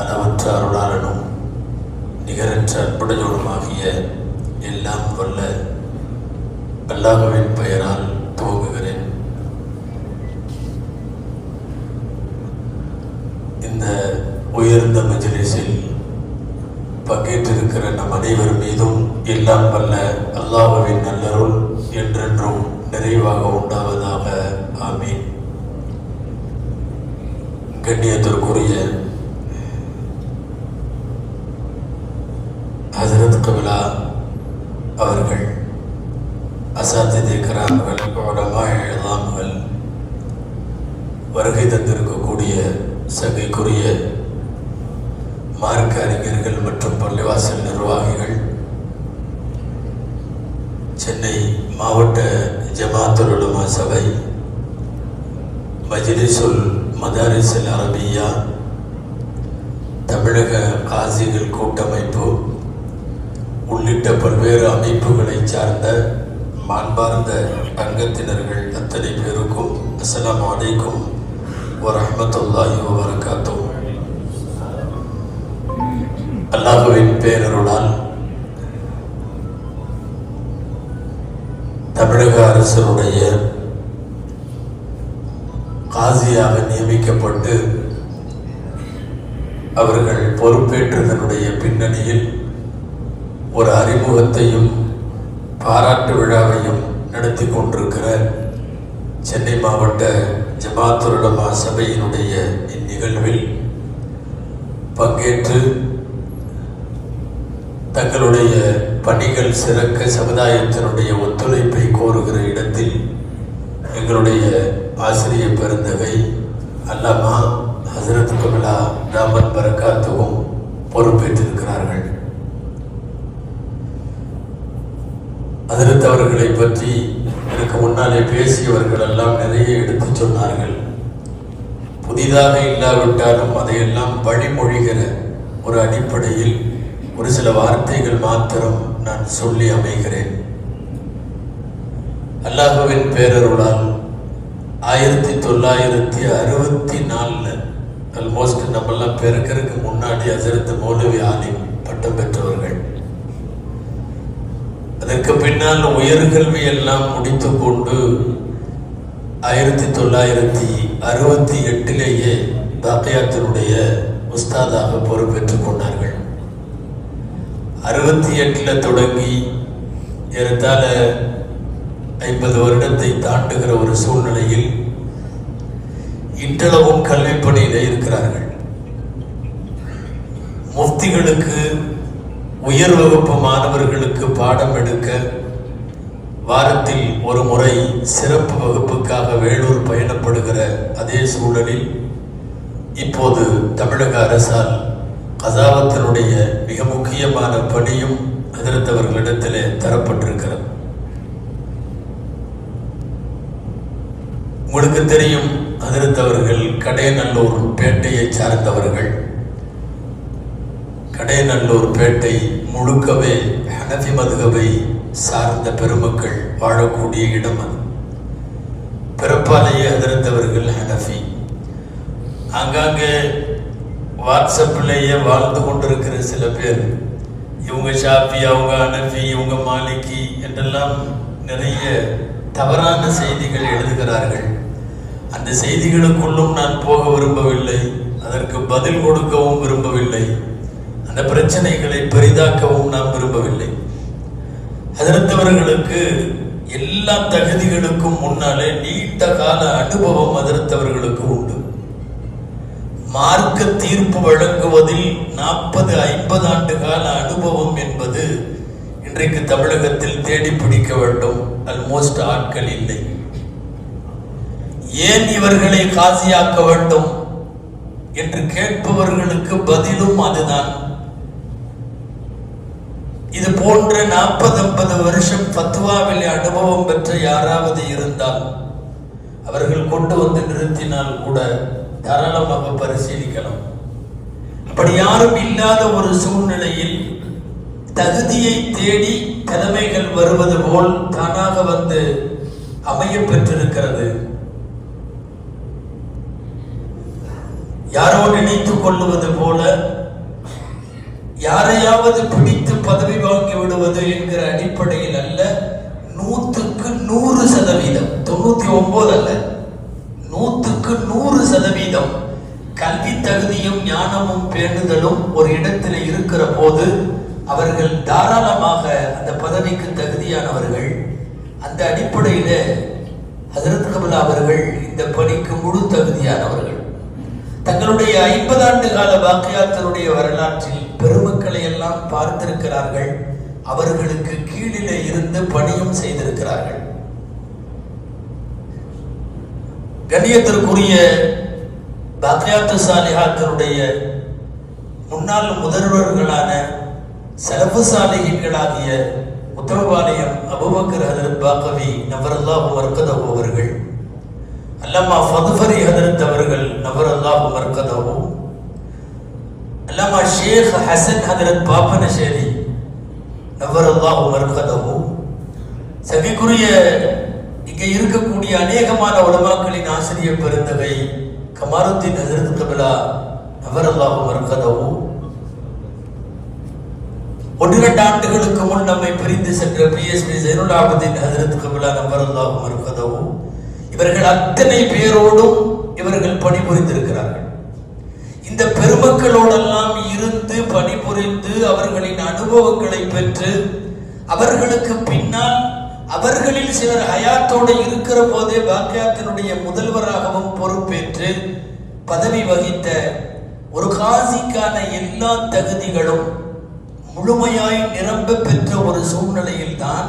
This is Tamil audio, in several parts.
அளவற்ற அருளாளனும் நிகரற்ற அற்புடையோடுமாகிய எல்லாம் வல்ல அல்லாஹுவின் பெயரால் துவங்குகிறேன். இந்த உயர்ந்த மஜ்லிஸில் பங்கேற்றிருக்கிற நம் அனைவர் மீதும் எல்லாம் வல்ல அல்லாஹுவின் நல்லருள் என்றென்றும் நிறைவாக உண்டாவதாக. ஆமீன். கண்ணியத்திற்குரிய வருகை தந்திருக்கக்கூடிய சங்கைக்குரிய மார்க்க அறிஞர்கள் மற்றும் பள்ளிவாசல் நிர்வாகிகள் சென்னை மாவட்ட ஜமாத்துலுமா சபை மஜிலிசுல் மதாரிசல் அரபியா தமிழக காசிகள் கூட்டமைப்பு உள்ளிட்ட பல்வேறு அமைப்புகளை சார்ந்த மாண்பார்ந்த அங்கத்தினர்கள் அத்தனை பேருக்கும் அஸ்லாம் அலைக்கும். வரமத்துல்லாஹி வபரகாத்துஹு. அல்லாஹுவின் பேரருளால் தமிழக அரசனுடைய காசியாக நியமிக்கப்பட்டு அவர்கள் பொறுப்பேற்றதனுடைய பின்னணியில் ஒரு அறிமுகத்தையும் பாராட்டு விழாவையும் நடத்தி கொண்டிருக்கிற சென்னை மாவட்ட ஜமாத்துலமா சபையினுடைய இந்நிகழ்வில் பங்கேற்று தங்களுடைய பணிகள் சிறக்க சமுதாயத்தினுடைய ஒத்துழைப்பை கோருகிற இடத்தில் எங்களுடைய ஆசிரிய பெருந்தகை அல்லாமா ஹசரத் கமலா தாமத் பரக்காத்துவும் பொறுப்பேற்றிருக்கிறார்கள். ஹசரத் அவர்களை பற்றி எனக்கு முன்னாலே பேசியவர்கள் எல்லாம் நிறைய எடுத்து சொன்னார்கள். புதிதாக இல்லாவிட்டாலும் அதையெல்லாம் வழிமொழிகிற ஒரு அடிப்படையில் ஒரு சில வார்த்தைகள் மாத்திரம் நான் சொல்லி அமைகிறேன். அல்லாஹுவின் பேரருளால் ஆயிரத்தி தொள்ளாயிரத்தி அறுபத்தி நாலில் ஆல்மோஸ்ட் நம்மெல்லாம் பிறக்கிறதுக்கு முன்னாடி அசரத்து மௌலவி ஆலிம் பட்டம் பெற்றவர்கள். அதற்கு பின்னால் உயர்கல்வி எல்லாம் முடித்து கொண்டு ஆயிரத்தி தொள்ளாயிரத்தி அறுபத்தி எட்டிலேயே பாக்கியாத்தினுடைய உஸ்தாதாக பொறுப்பேற்றுக் கொண்டார்கள். அறுபத்தி எட்டில் தொடங்கி ஏறத்தாழ ஐம்பது வருடத்தை தாண்டுகிற ஒரு சூழ்நிலையில் இன்றளவும் கல்விப்பணியில் இருக்கிறார்கள். முஃப்திகளுக்கு உயர் வகுப்பு மாணவர்களுக்கு பாடம் எடுக்க வாரத்தில் ஒரு முறை சிறப்பு வகுப்புக்காக வேலூர் பயணப்படுகிற அதே சூழலில் இப்போது தமிழக அரசால் கதாபத்தினுடைய மிக முக்கியமான பணியும் அதிர்த்தவர்களிடத்திலே தரப்பட்டிருக்கிறது. உங்களுக்கு தெரியும் அதிர்த்தவர்கள் கடையநல்லூர் பேட்டையை சார்ந்தவர்கள். கடைநல்லூர் பேட்டை முழுக்கவே ஹனஃபி மதுகபை சார்ந்த பெருமக்கள் வாழக்கூடிய இடம் அது. பிறப்பாலேயே அதிர்ந்தவர்கள் ஹனஃபி. அங்காங்கே வாட்ஸ்அப்பிலேயே வாழ்ந்து கொண்டிருக்கிற சில பேர் இவங்க ஷாஃபி அவங்க அனஃபி இவங்க மாலிகி என்றெல்லாம் நிறைய தவறான செய்திகள் எழுதுகிறார்கள். அந்த செய்திகளுக்குள்ளும் நான் போக விரும்பவில்லை அதற்கு பதில் கொடுக்கவும் விரும்பவில்லை. அந்த பிரச்சனைகளை பெரிதாக்கவும் நாம் விரும்பவில்லை. அதிர்த்தவர்களுக்கு எல்லா தகுதிகளுக்கும் முன்னாலே நீண்ட கால அனுபவம் அதிர்த்தவர்களுக்கு உண்டு. மார்க்க தீர்ப்பு வழங்குவதில் நாற்பது ஐம்பது ஆண்டு கால அனுபவம் என்பது இன்றைக்கு தமிழகத்தில் தேடி பிடிக்க வேண்டும். அல்மோஸ்ட் ஆட்கள் இல்லை. ஏன் இவர்களை காசியாக்க வேண்டும்? என்று கேட்பவர்களுக்கு பதிலும் அதுதான். இது போன்ற நாற்பது ஐம்பது வருஷம் பத்துவாவில் அனுபவம் பெற்ற யாராவது இருந்தால் அவர்கள் கொண்டு வந்து நிறுத்தினால் கூட தாராளமாக பரிசீலிக்கலாம். அப்படி யாரும் இல்லாத ஒரு சூழ்நிலையில் தகுதியை தேடி தலைமைகள் வருவது போல் தானாக வந்து அமைய பெற்றிருக்கிறது. யாரோ நினைத்துக் கொள்ளுவது போல யாரையாவது பிடி பதவி வாங்கி விடுவது என்கிற அடிப்படையில் அல்ல நூத்துக்கு நூறு சதவீதம் தொண்ணூத்தி ஒன்பது அல்ல நூத்துக்கு நூறு சதவீதம் கல்வி தகுதியும் ஞானமும் பேணுதலும் ஒரு இடத்தில் இருக்கிற போது அவர்கள் தாராளமாக அந்த பதவிக்கு தகுதியானவர்கள். அந்த அடிப்படையில ஹசரத் கபலா அவர்கள் இந்த பணிக்கு முழு தகுதியானவர்கள். தங்களுடைய ஐம்பது ஆண்டு கால வாக்கியாத்தருடைய வரலாற்றில் பெருமக்களை எல்லாம் பார்த்திருக்கிறார்கள். அவர்களுக்கு கீழிலே இருந்து பணியும் செய்திருக்கிறார்கள். கண்ணியத்திற்குரிய பாக்கியாத்து சாலிஹாக்களுடைய முன்னாள் முதல்வர்களான செலவு சாலிகளாகிய உத்தரவாலயம் அபுபக்கர் ஹதரத் பாக்கவி நவரல்லா வர்க்கதவு அவர்கள் அல்லம்மா ஃபதுஃபரி ஹதரத் அவர்கள் நவரல்லாஹு வர்க்கதவு அல்லம்மா ஷேக் ஹசன் ஹதரத் பாப்பனஷேரி நவரல்லாஹு வர்க்கதவு சபிக்குரிய இங்கே இருக்கக்கூடிய அநேகமான உலமாக்களின் ஆசிரியர் பெருந்தவை கமாருத்தீன் ஹசரத் கபிலா நவரல்லாஹு வர்க்கதவு ஒன்றிரண்டு ஆண்டுகளுக்கு முன் நம்மை பிரிந்து சென்ற பி எஸ் பி ஜெயனுலாபுதீன் ஹசரத் கபிலா நவரல்லாஹு வர்க்கதவு இவர்கள் அத்தனை பேரோடும் இவர்கள் பணிபுரிந்திருக்கிறார்கள். இந்த பெருமக்களோடெல்லாம் இருந்து பணிபுரிந்து அவர்களின் அனுபவங்களை பெற்று அவர்களுக்கு பின்னால் அவர்களில் சிலர் ஹயாத்தோடு இருக்கிற போதே பாக்கியாத்தினுடைய முதல்வராகவும் பொறுப்பேற்று பதவி வகித்த ஒரு காசிக்கான எல்லா தகுதிகளும் முழுமையாய் நிரம்ப பெற்ற ஒரு சூழ்நிலையில்தான்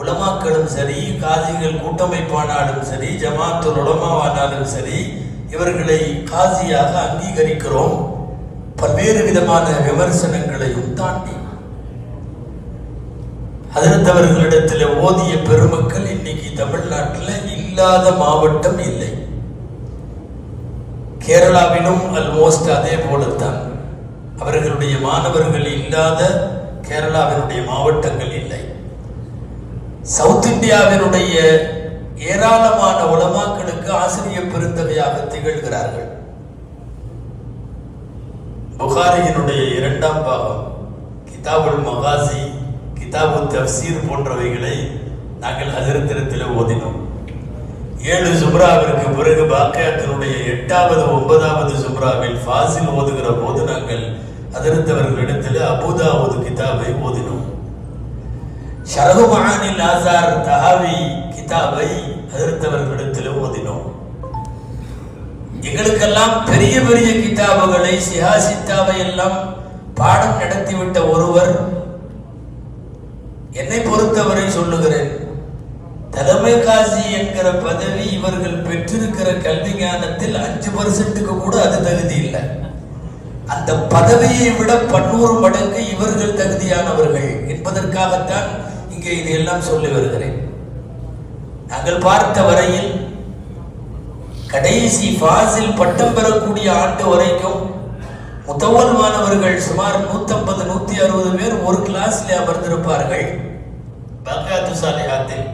உலமாக்களும் சரி காசிகள் கூட்டமைப்பானாலும் சரி ஜமாத்துல் உலமாவானாலும் சரி இவர்களை காசியாக அங்கீகரிக்கிறோம். பல்வேறு விதமான விமர்சனங்களையும் தாண்டி. அதிர்ந்தவர்களிடத்தில் ஓதிய பெருமக்கள் இன்னைக்கு தமிழ்நாட்டில் இல்லாத மாவட்டம் இல்லை. கேரளாவிலும் அல்மோஸ்ட் அதே போலத்தான். அவர்களுடைய மாணவர்கள் இல்லாத கேரளாவினுடைய மாவட்டங்கள் சவுத் இந்தியாவினுடைய ஏராளமான உலமாக்களுக்கு ஆசிரிய பெருந்தகையாக திகழ்கிறார்கள். புகாரியினுடைய இரண்டாம் பாகம் கிதாபுல் மகாசி கிதாபு தப்சீர் போன்றவைகளை நாங்கள் ஹசரத்திரத்தில் ஓதினோம். ஏழு சுப்ராவிற்கு பிறகு பாக்கியத்தினுடைய எட்டாவது ஒன்பதாவது சுப்ராவில் ஃபாசில் ஓதுகிற போது நாங்கள் அதிர்ந்தவர்களிடத்தில் அபுதாவது கிதாபை ஓதினோம். ஷரகுமானில் ஆசார் தஹாவி கிதாபை அதிர்த்தவர்களிடத்தில் ஓதினோம். எங்களுக்கெல்லாம் பெரிய பெரிய கிதாபுகளை சிஹாசித்தாவை எல்லாம் பாடம் நடத்திவிட்ட ஒருவர் என்னை பொறுத்தவரை சொல்லுகிறேன். தலைமை காசி என்கிற பதவி இவர்கள் பெற்றிருக்கிற கல்வி ஞானத்தில் அஞ்சு பர்சன்ட்டுக்கு கூட அது தகுதி இல்லை. அந்த பதவியை விட பன்னூறு மடங்கு இவர்கள் தகுதியானவர்கள் என்பதற்காகத்தான் இங்கே இதையெல்லாம் சொல்லி வருகிறேன். நாங்கள் பார்த்த வரையில் கடைசி ஃபாசில் பட்டம் பெறக்கூடிய ஆண்டு வரைக்கும் முதல் மாணவர்கள் சுமார் நூத்தம்பது நூத்தி அறுபது பேர் ஒரு கிளாஸ்ல அமர்ந்திருப்பார்கள். பகாத்து சாலையாத்தில்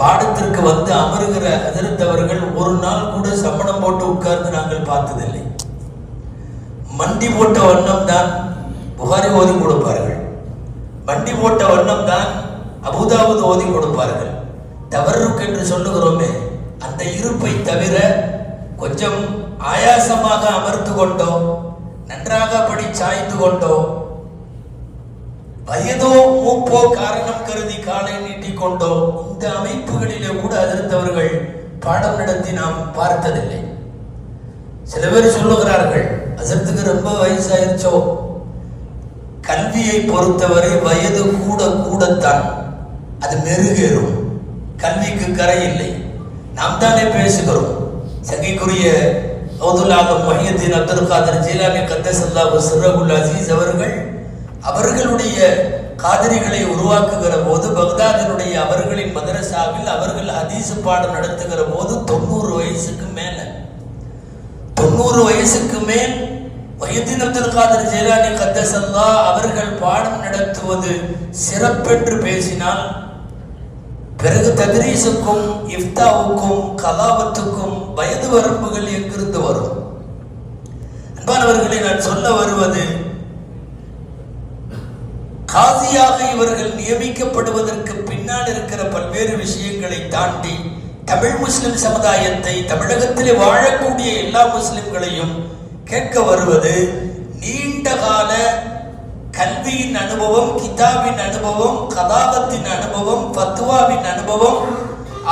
பாடத்திற்கு வந்து அமருகிற அதிர்ந்தவர்கள் ஒரு நாள் கூட சம்மணம் போட்டு உட்கார்ந்து நாங்கள் பார்த்ததில்லை. மண்டி போட்ட வண்ணம் தான் புகாரி ஓதி கொடுப்பார்கள். மண்டி போட்ட வண்ணம் தான் அபுதாவது ஓதி கொடுப்பார்கள். தவறுக்கு என்று சொல்லுகிறோமே அந்த இருப்பை தவிர கொஞ்சம் ஆயாசமாக அமர்ந்து கொண்டோ நன்றாக படி சாய்ந்து கொண்டோ வயதோ மூப்போ காரணம் கருதி காலை நீட்டிக் கொண்டோ இந்த அமைப்புகளிலே கூட அதிர்ந்தவர்கள் பாடம் நடத்தி நாம் பார்த்ததில்லை. சில பேர் சொல்லுகிறார்கள் அசத்துக்கு ரொம்ப வயசாயிருச்சோ? கல்வியை பொறுத்தவரை வயது கூட கூடத்தான். அது மெருகேறும். கல்விக்கு கரை இல்லை. நாம் தானே பேசுகிறோம். சங்கைக்குரிய அவுதுல்லாஹ் மொஹியத்தின் அப்துல் காதர் ஜீலானி கத்தசல்லா சிறகுல் அசீஸ் அவர்கள் அவர்களுடைய காதரிகளை உருவாக்குகிற போது பக்தாதினுடைய அவர்களின் மதரசாவில் அவர்கள் ஹதீஸ் பாடம் நடத்துகிற போது தொண்ணூறு வயசுக்கு மேல. தொண்ணூறு வயசுக்கு மேல் வயதின் அப்துல் காதர் ஜெயலானி கத்தசல்லா அவர்கள் பாடம் நடத்துவது சிறப்பென்று பேசினால் பிறகு தகரீசுக்கும் இஃப்தாவுக்கும் கலாவத்துக்கும் வயது வரம்புகள் எங்கிருந்து வரும்? அன்பானவர்களை நான் சொல்ல வருவது காசியாக இவர்கள் நியமிக்கப்படுவதற்கு பின்னால் இருக்கிற பல்வேறு விஷயங்களை தாண்டி தமிழ் முஸ்லிம் சமுதாயத்தை தமிழகத்திலே வாழக்கூடிய எல்லா முஸ்லிம்களையும் கேட்க வருவது நீண்ட கால கல்வியின் அனுபவம் கிதாபின் அனுபவம் கதாபத்தின் அனுபவம் பத்துவாவின் அனுபவம்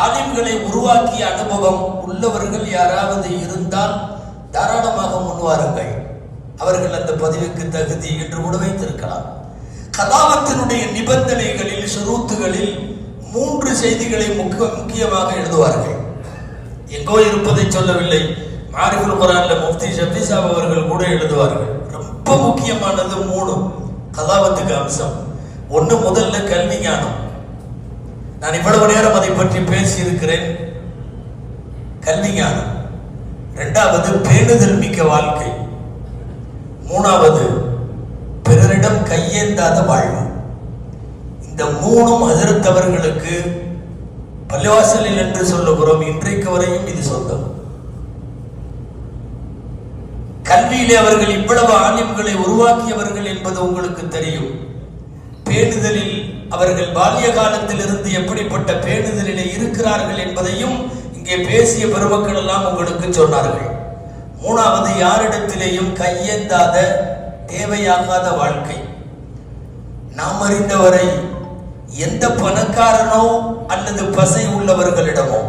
ஆலிம்களை உருவாக்கிய அனுபவம். உள்ளவர்கள் யாராவது இருந்தால் தாராளமாக முன்வாருங்கள் அவர்கள் அந்த பதவிக்கு தகுதி என்று கூட வைத்திருக்கலாம். கதாபத்தினுடைய நிபந்தனைகளில் சுருத்துகளில் மூன்று செய்திகளை முக்கிய முக்கியமாக எழுதுவார்கள். எங்கோ இருப்பதை சொல்லவில்லை. மாரிஃபுல் குரான்ல முஃப்தி ஷபீசாப் அவர்கள் கூட எழுதுவார்கள். ரொம்ப முக்கியமானது மூணு கலாபத்துக்கு அம்சம் ஒன்று முதல்ல கல்வி ஞானம். நான் இவ்வளவு நேரம் அதை பற்றி பேசியிருக்கிறேன். கல்வி ஞானம். இரண்டாவது பேணுதல் மிக்க வாழ்க்கை. மூணாவது பிறரிடம் கையேந்தாத வாழ்வு. இந்த மூணும் அதிர்த்தவர்களுக்கு பள்ளிவாசலில் என்று சொல்லுகிறோம் இன்றைக்கு வரையும் இது சொந்தம். கல்வியிலே அவர்கள் இவ்வளவு ஆலிம்களை உருவாக்கியவர்கள் என்பது உங்களுக்கு தெரியும். பேணுதலில் அவர்கள் பால்ய காலத்தில் இருந்து எப்படிப்பட்ட பேணுதலிலே இருக்கிறார்கள் என்பதையும் இங்கே பேசிய பெருமக்கள் எல்லாம் உங்களுக்கு சொன்னார்கள். மூணாவது யாரிடத்திலேயும் கையேந்தாத தேவையாகாத வாழ்க்கை. நாம் அறிந்தவரை எந்த பணக்காரனோ அல்லது பசை உள்ளவர்களிடமோ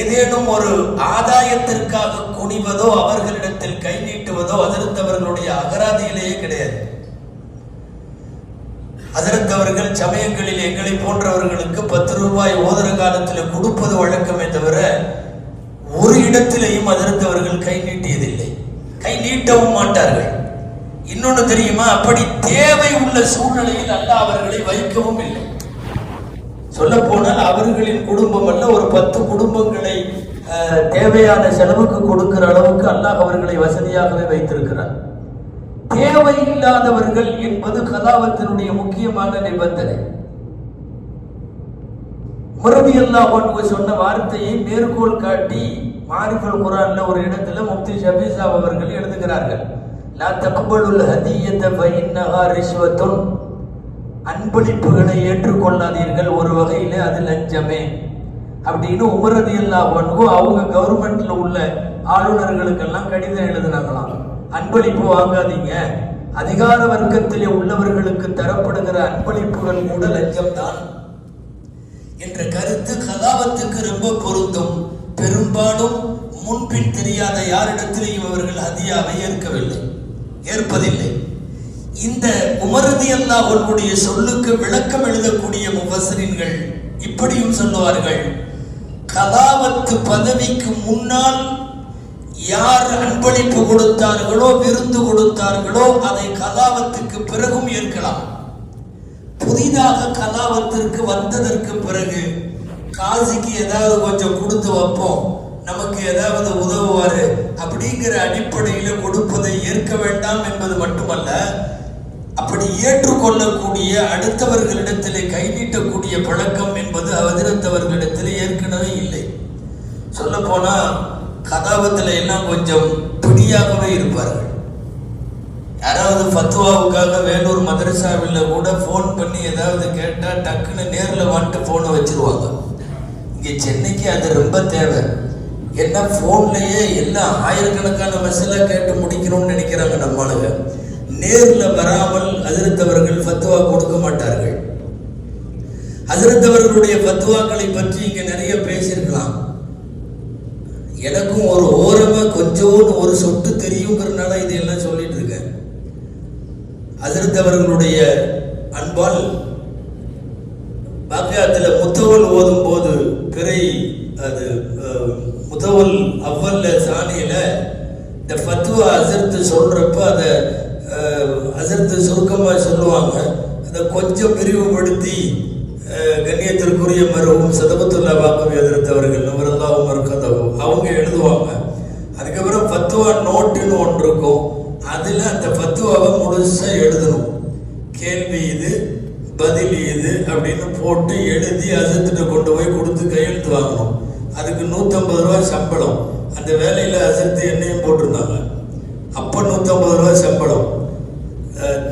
ஏதேனும் ஒரு ஆதாயத்திற்காக குனிவதோ அவர்களிடத்தில் கை நீட்டுவதோ அதிர்ந்தவர்களுடைய அகராதியிலேயே கிடையாது. அதிர்ந்தவர்கள் சமயங்களில் எங்களை போன்றவர்களுக்கு பத்து ரூபாய் ஓதுற காலத்தில் கொடுப்பது வழக்கமே தவிர ஒரு இடத்திலேயும் அதிர்ந்தவர்கள் கை நீட்டியதில்லை. கை நீட்டவும் மாட்டார்கள். இன்னொன்னு தெரியுமா? அப்படி தேவை உள்ள சூழ்நிலையில் அல்ல அவர்களை வைக்கவும் இல்லை. சொல்ல போனால் அவர்களின் குடும்பம் அல்ல ஒரு பத்து குடும்பங்களை அஹ், தேவையான செலவுக்கு கொடுக்கிற அளவுக்கு அல்லாஹ் அவர்களை வசதியாகவே வைத்திருக்கிறார். தேவையில்லாதவர்கள் என்பது கலாவத்தினுடைய முக்கியமான நிபந்தனை. முரபி அல்லாஹ் சொன்ன வார்த்தையை மேற்கோள் காட்டி மாரிஃபுல் குரான்ல ஒரு இடத்துல முப்தி ஷபீசா அவர்கள் எழுதுகிறார்கள். லா தக்பலுல் ஹதியத ஃபஇன்னஹா ரிஷ்வத்துன். அன்பளிப்புகளை ஏற்றுக்கொள்ளாதீர்கள். ஒரு வகையில அது லஞ்சமே. அப்படின்னு உமரதி அல்லாஹ் அவங்க கவர்மெண்ட்ல உள்ள ஆளுநர்களுக்கெல்லாம் கடிதம் எழுதினாங்களாம். அன்பளிப்பு வாங்காதீங்க. அதிகார வர்க்கத்திலே உள்ளவர்களுக்கு தரப்படுகிற அன்பளிப்புகள் கூட லஞ்சம்தான். என்ற கருத்து கலாபத்துக்கு ரொம்ப பொருந்தும். பெரும்பாலும் முன்பின் தெரியாத யாரிடத்திலேயும் அவர்கள் அதியாவை ஏற்கவில்லை. ஏற்பதில்லை. இந்த உமரதி அல்லாஹ்வுடைய சொல்லுக்கு விளக்கம் எழுதக்கூடிய முபசரின்கள் இப்படியும் சொல்லுவார்கள். கலாவத்து பதவிக்கு முன்னால் யார் அன்பளிப்பு கொடுத்தார்களோ விருந்து கொடுத்தார்களோ அதை கலாவத்துக்கு பிறகும் ஏற்கலாம். புதிதாக கலாவத்திற்கு வந்ததற்கு பிறகு காசிக்கு ஏதாவது கொஞ்சம் கொடுத்து வைப்போம் நமக்கு ஏதாவது உதவுவாரு அப்படிங்கிற அடிப்படையில கொடுப்பதை ஏற்க வேண்டாம் என்பது மட்டுமல்ல அப்படி ஏற்றுக்கொள்ளக்கூடிய அடுத்தவர்களிடத்திலே கை நீட்டக்கூடிய பழக்கம் என்பது அவதிரத்தவர்களிடத்திலே ஏற்கனவே இல்லை. சொல்ல போனா கதாபத்தில் எல்லாம் கொஞ்சம் பிடியாகவே இருப்பார்கள். யாராவது ஃபத்துவாவுக்காக வேலூர் மதரசாவில் கூட ஃபோன் பண்ணி ஏதாவது கேட்டால் டக்குன்னு நேரில் வந்துட்டு ஃபோனை வச்சிருவாங்க. இங்கே சென்னைக்கு அது ரொம்ப தேவை. என்ன ஃபோன்லேயே எல்லாம் ஆயிரக்கணக்கான மெசேஜா கேட்டு முடிக்கணும்னு நினைக்கிறாங்க நம்மளுக்கு நேரில் வராமல் அதிர்ந்தவர்கள் ஃபத்துவா கொடுக்க மாட்டார்கள். அதிர்ந்தவர்களுடைய ஃபத்துவாக்களை பற்றி இங்கே நிறைய பேசியிருக்கலாம். எனக்கும் ஒரு ஓரமா கொஞ்சோன்னு ஒரு சொட்டு தெரியுங்கிறதுனால இதையெல்லாம் சொல்லிட்டு இருக்கேன். அதிர்ந்தவர்களுடைய அன்பால் பாக்கியத்தில் முத்தவல் ஓதும் போது பிறை அது அஹ், முத்தவல் அவ்வல்ல சாணியில இந்த ஃபத்துவா அசர்த்து சொல்றப்ப அதை அசர்த்து சுருக்கமாக சொல்லுவாங்க. அதை கொஞ்சம் விரிவுபடுத்தி கண்ணியத்திற்குரிய மருவும் சதபத்துல்லா வாக்கம் எதிர்த்தவர்கள் நவரல்லாவும் மறுக்கதவும் அவங்க எழுதுவாங்க. அதுக்கப்புறம் ஃபத்துவா நோட்டுன்னு ஒன்று இருக்கும். அதில் அந்த ஃபத்துவாவை முழுசாக எழுதணும். கேள்வி இது பதில் இது அப்படின்னு போட்டு எழுதி அசத்துட்டு கொண்டு போய் கொடுத்து கையெழுத்து வாங்கணும். அதுக்கு நூற்றம்பது ரூபா சம்பளம். அந்த வேலையில் அசத்து என்னையும் போட்டிருந்தாங்க. அப்போ நூற்றம்பது ரூபா சம்பளம்.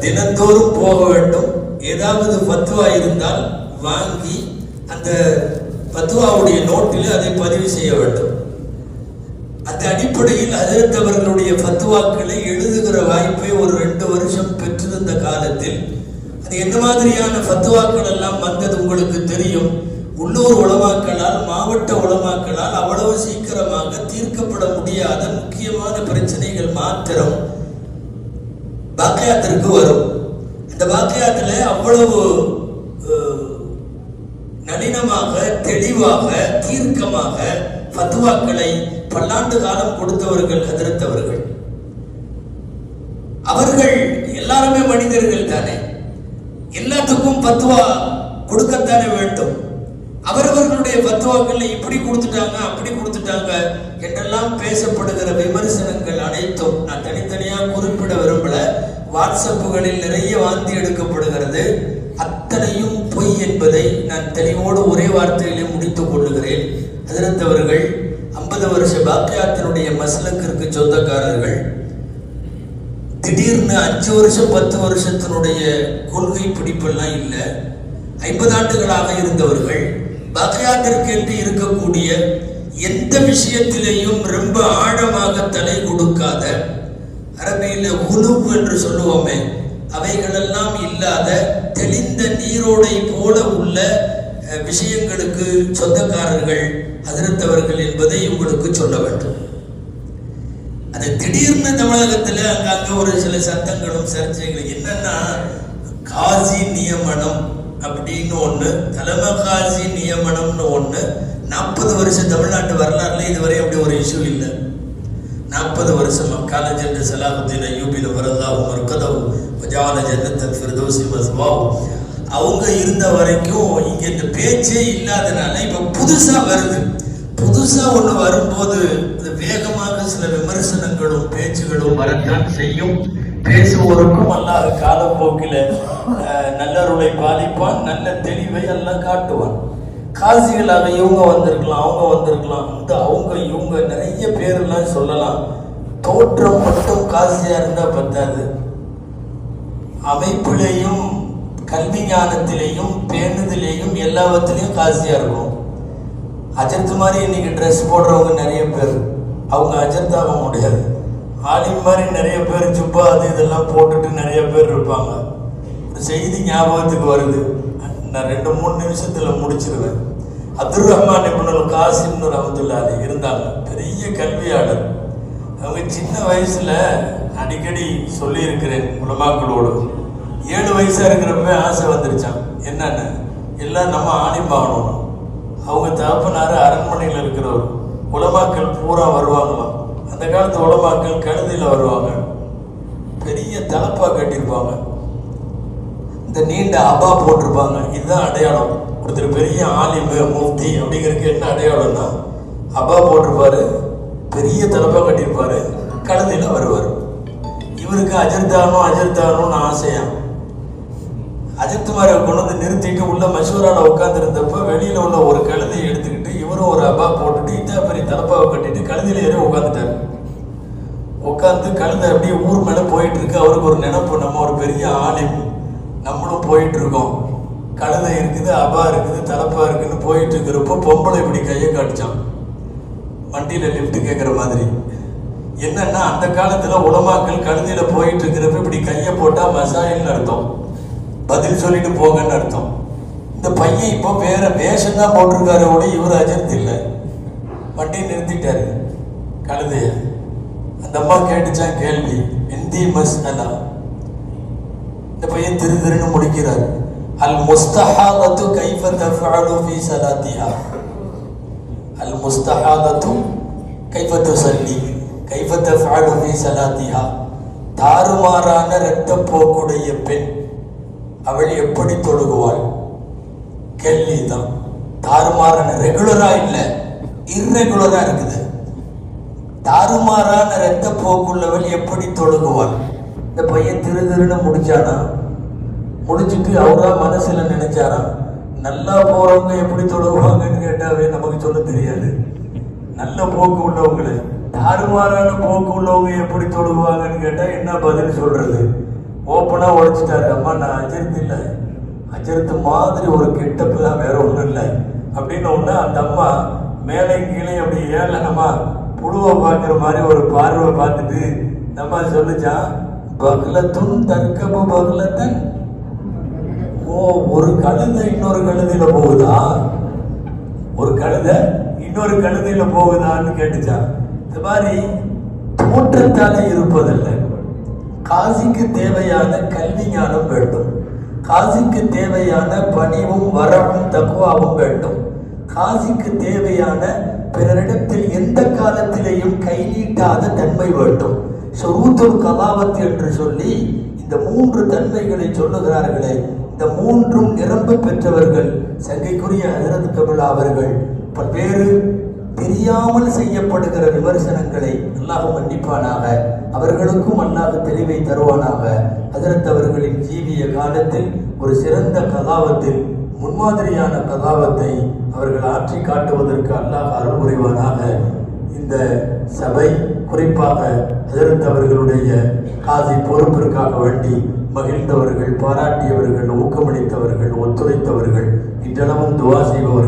தினந்தோறும் போக வேண்டும். ஏதாவது பத்துவா இருந்தால் வாங்கி அந்த பத்துவாவுடைய நோட்டில் அதை பதிவு செய்ய வேண்டும். அந்த அடிப்படையில் ஹஜரத் பத்துவாக்களை எழுதுகிற வாய்ப்பை ஒரு ரெண்டு வருஷம் பெற்றிருந்த காலத்தில் அது என்ன மாதிரியான பத்துவாக்கள் எல்லாம் வந்தது உங்களுக்கு தெரியும்? உள்ளூர் உளமாக்களால் மாவட்ட உளமாக்களால் அவ்வளவு சீக்கிரமாக தீர்க்கப்பட முடியாத முக்கியமான பிரச்சனைகள் மாத்திரம் பாக்கியாத்திற்கு வரும். இந்த பாக்கியாத்துல அவ்வளவு நளினமாக தெளிவாக தீர்க்கமாக பத்துவாக்களை பல்லாண்டு காலம் கொடுத்தவர்கள் அதிர்த்தவர்கள் அவர்கள் எல்லாருமே மனிதர்கள் தானே. எல்லாத்துக்கும் பத்துவா கொடுக்கத்தானே வேண்டும். அவரவர்களுடைய பத்துவாக்களை இப்படி கொடுத்துட்டாங்க அப்படி கொடுத்துட்டாங்க என்றெல்லாம் பேசப்படுகிற விமர்சனங்கள் அனைத்தும் நான் தனித்தனியா குறிப்பிட விரும்பல. வாட்ஸ்அப்புகளில் நிறைய வாந்தி எடுக்கப்படுகிறது. அத்தனையும் பொய் என்பதை நான் தெளிவோடு ஒரே வார்த்தையிலே முடித்துக் கொள்ளுகிறேன். அதிரத்தவர்கள் ஐம்பது வருஷ பாக்கியாத்தினுடைய மசலக்கிற்கு சொந்தக்காரர்கள். திடீர்னு அஞ்சு வருஷம் பத்து வருஷத்தினுடைய கொள்கை பிடிப்பெல்லாம் இல்லை. ஐம்பது ஆண்டுகளாக இருந்தவர்கள் பக்யாத்திற்கு என்று இருக்கக்கூடிய எந்த விஷயத்திலேயும் ரொம்ப ஆழமாக தலை கொடுக்காத அரபியில உணவு என்று சொல்லுவோமே அவைகளெல்லாம் இல்லாத தெளிந்த நீரோடை போல உள்ள அஹ், விஷயங்களுக்கு சொந்தக்காரர்கள் அதிர்த்தவர்கள் என்பதை உங்களுக்கு சொல்ல வேண்டும். அது திடீர்னு தமிழகத்துல அங்கங்க ஒரு சில சத்தங்களும் சர்ச்சைகளும். என்னன்னா காசி நியமனம் அப்படின்னு ஒண்ணு தலைமை காசி நியமனம்னு ஒண்ணு. நாற்பது வருஷம் தமிழ்நாட்டு வரலாறுல இதுவரை அப்படி ஒரு இஷ்யூ இல்லை. நாற்பது வருஷம் காலேஜ் என்று சலாஹுத்தீன் ஐயூபில ஒரு மர்கதவும் ஜால ஜன்னத்தன் ஃபிர்தோசி மஸ்வாவும் அவங்க இருந்த வரைக்கும் இங்க இந்த பேச்சே இல்லாதனால இப்ப புதுசா வருது. புதுசா ஒண்ணு வரும்போது அது வேகமாக சில விமர்சனங்களும் பேச்சுகளும் வரத்தான் செய்யும். பேசுவோருக்கும் அல்லாஹ் காலப்போக்கில் நல்லருளை பாதிப்பான் நல்ல தெளிவை எல்லாம் காட்டுவான். காசிகளாக இவங்க வந்திருக்கலாம் அவங்க வந்திருக்கலாம். இந்த அவங்க இவங்க நிறைய பேரெல்லாம் சொல்லலாம். தோற்றம் மட்டும் காசியாக இருந்தால் பத்தாது. அமைப்பிலேயும் கல்வி ஞானத்திலேயும் பேணுதலேயும் எல்லாவற்றிலையும் காசியாக இருக்கும். அஜர்த்து மாதிரி இன்னைக்கு ட்ரெஸ் போடுறவங்க நிறைய பேர். அவங்க அஜர்த்தாக முடியாது. ஆலிம் மாதிரி நிறைய பேர் ஜுப்பா அது இதெல்லாம் போட்டுட்டு நிறைய பேர் இருப்பாங்க. செய்தி ஞாபகத்துக்கு வருது. நான் ரெண்டு மூணு நிமிஷத்தில் முடிச்சிருவேன். அப்துல் ரஹ்மான் இப்னுல் காசிம் ரஹமத்துல்லாஹி இருந்தாங்க. பெரிய கல்வியாளர். அவங்க சின்ன வயசில் அடிக்கடி சொல்லியிருக்கிறேன் உலமாக்களோடு. ஏழு வயசாக இருக்கிறப்ப ஆசை வந்துருச்சான் என்னென்ன? எல்லாம் நம்ம ஆணிப்பாகணும் அவங்க தகப்பனார் அரண்மனையில் இருக்கிறவர். உலமாக்கள் பூரா வருவாங்களாம் அந்த காலத்து உலமாக்கள் கழுதியில் வருவாங்க. பெரிய தலப்பாக கட்டியிருப்பாங்க. இந்த நீண்ட அபா போட்டிருப்பாங்க. இதுதான் அடையாளம். ஒருத்தர் பெரிய ஆலிமு முஃப்தி அப்படிங்கிறதுக்கு என்ன அடையாளம்னா அபா போட்டிருப்பாரு பெரிய தலைப்பாக கட்டியிருப்பாரு கழுதையில வருவார். இவருக்கு அஜர்தானும் அஜர்தானும்னு ஆசையா? அஜித்குமாரை கொண்டு வந்து நிறுத்திட்டு உள்ள மசூரால உட்காந்துருந்தப்ப வெளியில உள்ள ஒரு கழுதையை எடுத்துக்கிட்டு இவரும் ஒரு அபா போட்டுட்டு இத்தா பெரிய தலைப்பாவை கட்டிட்டு கழுதையில் ஏறி உட்காந்துட்டாரு உட்காந்து கழுதை அப்படியே ஊர் மேல போயிட்டு இருக்கு. அவருக்கு ஒரு நினைப்பு நம்ம ஒரு பெரிய ஆலிம் நம்மளும் போயிட்டு இருக்கோம் கழுதை இருக்குது அபா இருக்குது தலப்பா இருக்குன்னு போயிட்டு இருக்கிறப்போ பொம்பளை இப்படி கையை காட்டிச்சான். வண்டியில லிஃப்ட் கேட்குற மாதிரி. என்னன்னா அந்த காலத்துல உலமாக்கள் கழுதையில் போயிட்டு இருக்கிறப்ப இப்படி கையை போட்டா மசாயில்னு அர்த்தம். பதில் சொல்லிட்டு போங்கன்னு அர்த்தம். இந்த பையன் இப்போ வேற வேஷம் தான் போட்டிருக்காரு கூட இவர் அஜர்த் இல்லை. வண்டியை நிறுத்திட்டாரு கழுதைய. அந்த அம்மா கேட்டுச்சான் கேள்வி இந்தி மஸ் அதான் இந்த பையன் திரு திருன்னு முடிக்கிறார். அல் முஸ்தஹாதத்து கைஃப தஃஅலு ஃபீ ஸலாத்திஹா அல் முஸ்தஹாதத்து கைஃப துஸல்லி. கைஃப தஃஅலு ஃபீ ஸலாத்திஹா தாறுமாறான இரத்தப்போக்குடைய பெண். அவள் எப்படி தொழுகுவாள்? கேள்விதான் தாறுமாறான ரெகுலரா இல்லை இர்ரெகுலரா இருக்குது. தாறுமாறான இரத்த போக்குள்ளவள் எப்படி தொழுகுவாள்? இந்த பையன் திரு திருன்னு முடிச்சானா? முடிச்சுட்டு அவரா மனசுல நினைச்சாராம் நல்லா போறவங்க எப்படி தொடருவாங்கன்னு கேட்டாவே நமக்கு சொல்ல தெரியாது. நல்ல போக்கு உள்ளவங்களை. தாறுமாறான போக்கு உள்ளவங்க எப்படி தொடுவாங்கன்னு கேட்டா என்ன பதில் சொல்றது? ஓப்பனா உழைச்சிட்டாரு. அம்மா நான் அஜர்த்து இல்லை. அஜர்த்து மாதிரி ஒரு கெட்டப்பு தான் வேற ஒன்றும் இல்லை. அப்படின்னு அந்த அம்மா மேலே கீழே அப்படி ஏழனமா புழுவை பார்க்குற மாதிரி ஒரு பார்வை பார்த்துட்டு இந்த அம்மா சொல்லுச்சான் பகலத்தும் தற்கபு பகலத்தன். ஓ ஒரு கழுதை இன்னொரு கழுதையில போகுதா? ஒரு கழுதை இன்னொரு கழுதையில போகுதான்னு கேட்டுச்சா? இந்த மாதிரி தோற்றத்தாலே இருப்பதில்லை. காசிக்கு தேவையான கல்வி ஞானம் வேண்டும். காசிக்கு தேவையான பணிவும் வரவும் தக்குவாவும் வேண்டும். காசிக்கு தேவையான பிறரிடத்தில் எந்த காலத்திலேயும் கை நீட்டாத தன்மை வேண்டும். சொரூத்துல் கலாவத் என்று சொல்லி இந்த மூன்று தன்மைகளை சொல்லுகிறார்களே இந்த மூன்றும் நிரம்ப பெற்றவர்கள் சங்கைக்குரிய ஹசரத் கபிலா அவர்கள் பல்வேறு தெரியாமல் செய்யப்படுகிற விமர்சனங்களை அல்லாஹ் மன்னிப்பானாக அவர்களுக்கும் அல்லாஹ் தெளிவை தருவானாக. ஹசரத் அவர்களின் ஜீவிய காலத்தில் ஒரு சிறந்த கதாவத்தில் முன்மாதிரியான கதாவத்தை அவர்கள் ஆற்றி காட்டுவதற்கு அல்லாஹ் அருள் புரிவானாக. இந்த சபை குறிப்பாக ஹஜரத் அவர்களுடைய பொறுப்பிற்காக வேண்டி மகிழ்ந்தவர்கள் பாராட்டியவர்கள் ஊக்கமளித்தவர்கள் ஒத்துழைத்தவர்கள் இன்றளவும் துவா செய்பவர்கள்.